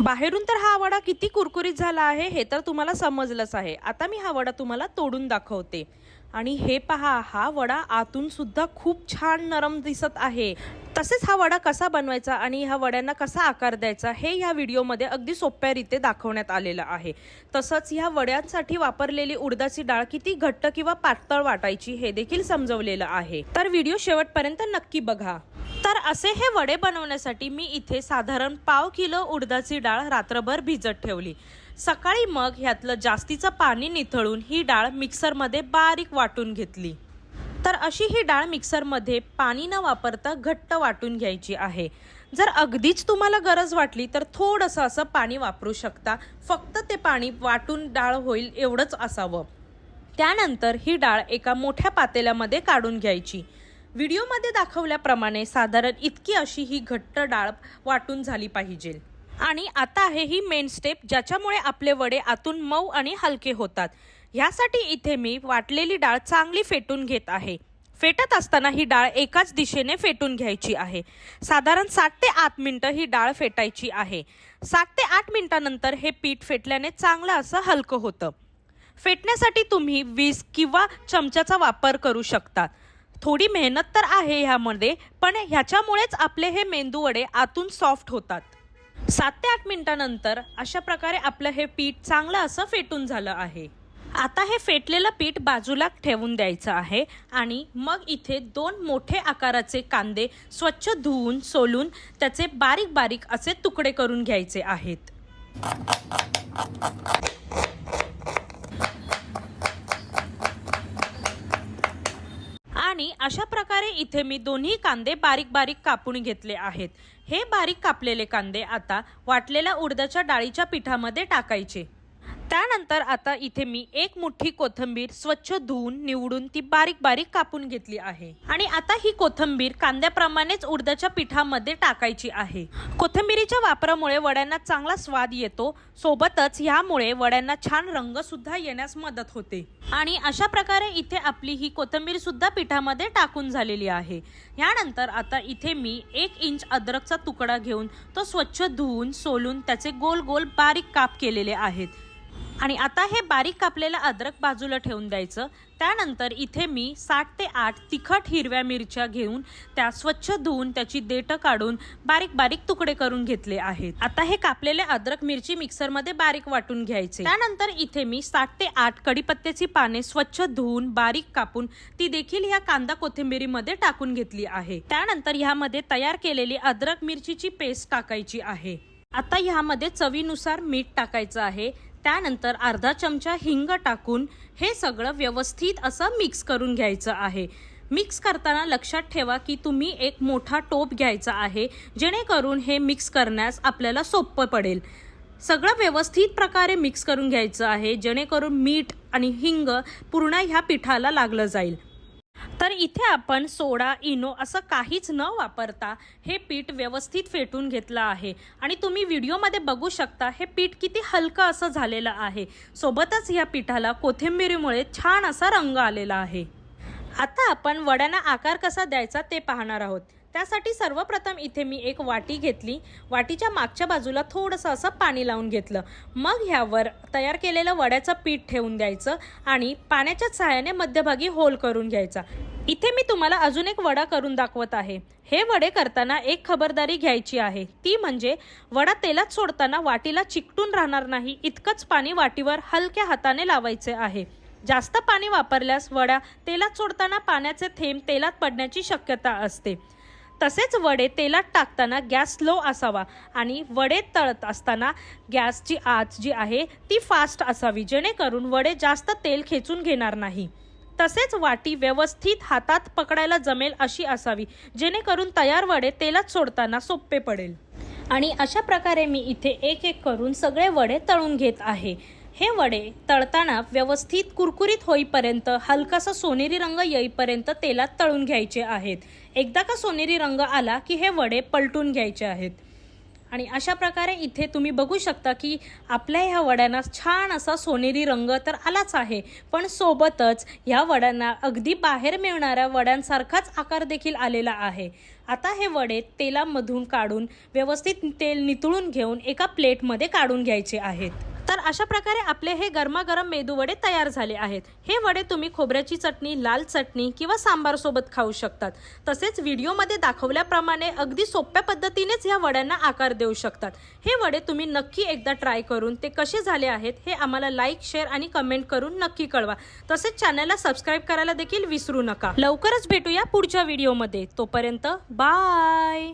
बाहेरून तर हा वडा किती कुरकुरीत झाला आहे हे तर तुम्हाला समजलंच आहे. आता मी हा वडा तुम्हाला तोडून दाखवते. आणि हे पहा हा वडा आतून सुद्धा खूप छान नरम दिसत आहे. तसेच हा वडा कसा बनवायचा आणि ह्या वड्यांना कसा आकार द्यायचा हे या व्हिडिओमध्ये अगदी सोप्या रीते दाखवण्यात आलेलं आहे. तसंच ह्या वड्यांसाठी वापरलेली उडदाची डाळ किती घट्ट किंवा पातळ वाटायची हे देखील समजवलेलं आहे. तर व्हिडिओ शेवटपर्यंत नक्की बघा. तर असे हे वडे बनवण्यासाठी मी इथे साधारण पाव किलो उडदाची डाळ रात्रभर भिजत ठेवली. सकाळी मग ह्यातलं जास्तीचं पाणी निथळून ही डाळ मिक्सरमध्ये बारीक वाटून घेतली. तर अशी ही डाळ मिक्सरमध्ये पाणी न वापरता घट्ट वाटून घ्यायची आहे. जर अगदीच तुम्हाला गरज वाटली तर थोडंसं असं पाणी वापरू शकता. फक्त ते पाणी वाटून डाळ होईल एवढंच असावं. त्यानंतर ही डाळ एका मोठ्या पातेल्यामध्ये काढून घ्यायची. व्हिडिओमध्ये दाखवल्याप्रमाणे साधारण इतकी अशी ही घट्ट डाळ वाटून झाली पाहिजे. आणि आता आहे ही मेन स्टेप ज्याच्यामुळे आपले वडे आतून मऊ आणि हलके होतात. ह्यासाठी इथे मी वाटलेली डाळ चांगली फेटून घेत आहे. फेटत असताना ही डाळ एकाच दिशेने फेटून घ्यायची आहे. साधारण सात ते आठ मिनटं ही डाळ फेटायची आहे. सात ते आठ मिनटानंतर हे पीठ फेटल्याने चांगलं असं हलकं होतं. फेटण्यासाठी तुम्ही वीस किंवा चमच्याचा वापर करू शकता. थोडी मेहनत तर आहे ह्यामध्ये पण ह्याच्यामुळेच आपले हे मेंदू वडे आतून सॉफ्ट होतात. सात ते आठ मिनिटानंतर अशा प्रकारे आपलं हे पीठ चांगलं असं फेटून झालं आहे. आता हे फेटलेलं पीठ बाजूला ठेवून द्यायचं आहे आणि मग इथे दोन मोठे आकाराचे कांदे स्वच्छ धुवून सोलून त्याचे बारीक बारीक असे तुकडे करून घ्यायचे आहेत आणि अशा प्रकारे इथे मी दोन्ही कांदे बारीक बारीक कापून घेतले आहेत. हे बारीक कापलेले कांदे आता वाटलेल्या उडदाच्या डाळीच्या पिठामध्ये टाकायचे. त्यानंतर आता इथे मी एक मुठ्ठी कोथंबीर स्वच्छ धुवून निवडून ती बारीक बारीक कापून घेतली आहे. आणि आता ही कोथंबीर कांद्याप्रमाणेच उडदाच्या पिठामध्ये टाकायची आहे. कोथंबीरीच्या वापरामुळे वड्यांना चांगला स्वाद येतो. सोबतच ह्यामुळे वड्यांना छान रंग सुद्धा येण्यास मदत होते. आणि अशा प्रकारे इथे आपली ही कोथंबीर सुद्धा पिठामध्ये टाकून झालेली आहे. यानंतर आता इथे मी एक इंच अद्रकचा तुकडा घेऊन तो स्वच्छ धुवून सोलून त्याचे गोल गोल बारीक काप केलेले आहेत. आणि आता हे बारीक कापलेलं अद्रक बाजूला ठेवून द्यायचं. त्यानंतर इथे मी सात ते आठ तिखट हिरव्या मिरच्या घेऊन त्या स्वच्छ धुवून त्याची देठं काढून बारीक बारीक तुकडे करून घेतले आहेत. आता हे कापलेले अद्रक मिरची मिक्सरमध्ये बारीक वाटून घ्यायचे. त्यानंतर इथे मी सात ते आठ कडीपत्त्याची पाने स्वच्छ धुवून बारीक कापून ती देखील ह्या कांदा कोथिंबिरीमध्ये टाकून घेतली आहे. त्यानंतर ह्यामध्ये तयार केलेली अद्रक मिरचीची पेस्ट टाकायची आहे. आता ह्यामध्ये चवीनुसार मीठ टाकायचं आहे. त्यानंतर अर्धा चमचा हिंग टाकून हे सगळं व्यवस्थित असं मिक्स करून घ्यायचं आहे. मिक्स करताना लक्षात ठेवा की तुम्ही एक मोठा टोप घ्यायचा आहे जेणेकरून हे मिक्स करण्यास आपल्याला सोपं पडेल. सगळं व्यवस्थित प्रकारे मिक्स करून घ्यायचं आहे जेणेकरून मीठ आणि हिंग पूर्ण ह्या पिठाला लागलं जाईल. तर इथे आपण सोडा इनो असं काहीच न वापरता हे पीठ व्यवस्थित फेटून घेतलं आहे. आणि तुम्ही व्हिडिओमध्ये बघू शकता हे पीठ किती हलकं असं झालेलं आहे. सोबतच ह्या पिठाला कोथिंबिरीमुळे छान असा रंग आलेला आहे. आता आपण वड्यांना आकार कसा द्यायचा ते पाहणार आहोत. त्यासाठी सर्वप्रथम इथे मी एक वाटी घेतली. वाटीच्या मागच्या बाजूला थोडंसं असं पाणी लावून घेतलं. मग ह्यावर तयार केलेलं वड्याचं पीठ ठेवून द्यायचं आणि पाण्याच्या सहाय्याने मध्यभागी होल करून घ्यायचा. इथे मी तुम्हाला अजून एक वडा करून दाखवत आहे. हे वडे करताना एक खबरदारी घ्यायची आहे. ती म्हणजे वडा तेलात सोडताना वाटीला चिकटून राहणार नाही इतकंच पाणी वाटीवर हलक्या हाताने लावायचे आहे. जास्त पाणी वापरल्यास वड्या तेलात सोडताना पाण्याचे थेंब तेलात पडण्याची शक्यता असते. तसेच वडे तेलात टाकताना गॅस स्लो असावा आणि वडे तळत असताना गॅसची आच जी आहे ती फास्ट असावी जेणेकरून वडे जास्त तेल खेचून घेणार नाही. तसेच वाटी व्यवस्थित हातात पकडायला जमेल अशी असावी. जेणेकरून तयार वडे तेलात सोडताना सोपे पडेल. आणि अशा प्रकारे मी इथे एक एक करून सगळे वडे तळून घेत आहे. हे वडे तळताना व्यवस्थित कुरकुरीत होईपर्यंत हलकासा सोनेरी रंग येईपर्यंत तेलात तळून घ्यायचे आहेत. एकदा का सोनेरी रंग आला की हे वडे पलटून घ्यायचे आहेत. आणि अशा प्रकारे इथे तुम्ही बघू शकता की आपल्या ह्या वड्यांना छान असा सोनेरी रंग तर आलाच आहे. पण सोबतच ह्या वड्यांना अगदी बाहेर मिळणाऱ्या वड्यांसारखाच आकार देखील आलेला आहे. आता हे वडे तेलामधून काढून व्यवस्थित तेल नितळून घेऊन एका प्लेटमध्ये काढून घ्यायचे आहेत. तर अशा प्रकारे आपले हे गरमागरम मेदू वडे तयार झाले आहेत. हे वडे तुम्ही खोबऱ्याची चटणी लाल चटणी किंवा सांबार सोबत खाऊ शकतात. तसेच व्हिडिओमध्ये दाखवल्याप्रमाणे अगदी सोप्या पद्धतीनेच ह्या वड्यांना आकार देऊ शकतात. हे वडे तुम्ही नक्की एकदा ट्राय करून ते कसे झाले आहेत हे आम्हाला लाईक शेअर आणि कमेंट करून नक्की कळवा. तसेच चॅनलला सबस्क्राईब करायला देखील विसरू नका. लवकरच भेटूया पुढच्या व्हिडिओमध्ये. तोपर्यंत बाय!